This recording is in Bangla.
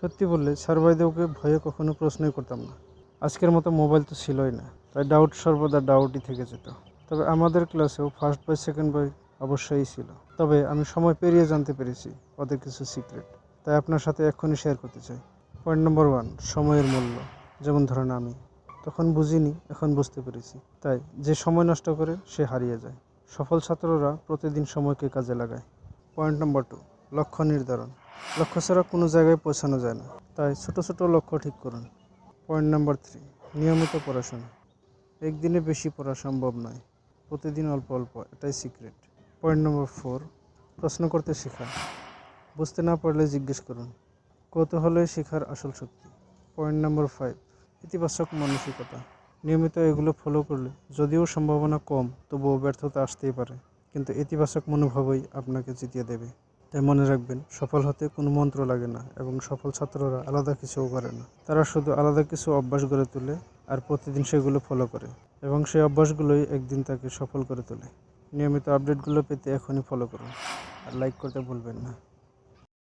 সত্যি বললে স্যার ভাইদেরকে ভয়ে কখনো প্রশ্নই করতাম না। আজকের মতো মোবাইল তো ছিলই না, তাই ডাউট সর্বদা ডাউটই থেকে যেত। তবে আমাদের ক্লাসেও ফার্স্ট বয় সেকেন্ড বয় অবশ্যই ছিল। তবে আমি সময় পেরিয়ে জানতে পেরেছি, ওদের কিছু সিক্রেট তাই আপনার সাথে এক্ষুনি শেয়ার করতে চাই। পয়েন্ট নম্বর ওয়ান সময়ের মূল্য। যেমন ধরেন আমি। তখন বুঝিনি, এখন বুঝতে পেরেছি। তাই যে সময় নষ্ট করে, সে হারিয়ে যায়। সফল ছাত্ররা প্রতিদিন সময়কে কাজে লাগায়। পয়েন্ট নম্বর টু লক্ষ্য নির্ধারণ। লক্ষ্য ছাড়া কোনো জায়গায় পৌঁছানো যায় না। তাই ছোট ছোট লক্ষ্য ঠিক করুন। পয়েন্ট নাম্বার থ্রি নিয়মিত পড়াশোনা। একদিনে বেশি পড়া সম্ভব নয়। প্রতিদিন অল্প অল্প, এটাই সিক্রেট পয়েন্ট নম্বর ফোর প্রশ্ন করতে শেখা বুঝতে না পারলে জিজ্ঞেস করুন, কৌতূহলে শেখার আসল শক্তি। পয়েন্ট নম্বর ফাইভ ইতিবাচক মানসিকতা। নিয়মিত এগুলো ফলো করলে যদিও সম্ভাবনা কম, তবুও ব্যর্থতা আসতেই পারে। কিন্তু ইতিবাচক মনোভাবই আপনাকে জিতিয়ে দেবে। তাই মনে রাখবেন, সফল হতে কোনো মন্ত্র লাগে না এবং সফল ছাত্ররা আলাদা কিছুও করে না। তারা শুধু আলাদা কিছু অভ্যাস গড়ে তোলে আর প্রতিদিন সেগুলো ফলো করে এবং সেই অভ্যাসগুলোই একদিন তাকে সফল করে তোলে। নিয়মিত আপডেটগুলো পেতে এখনই ফলো করুন আর লাইক করতে ভুলবেন না।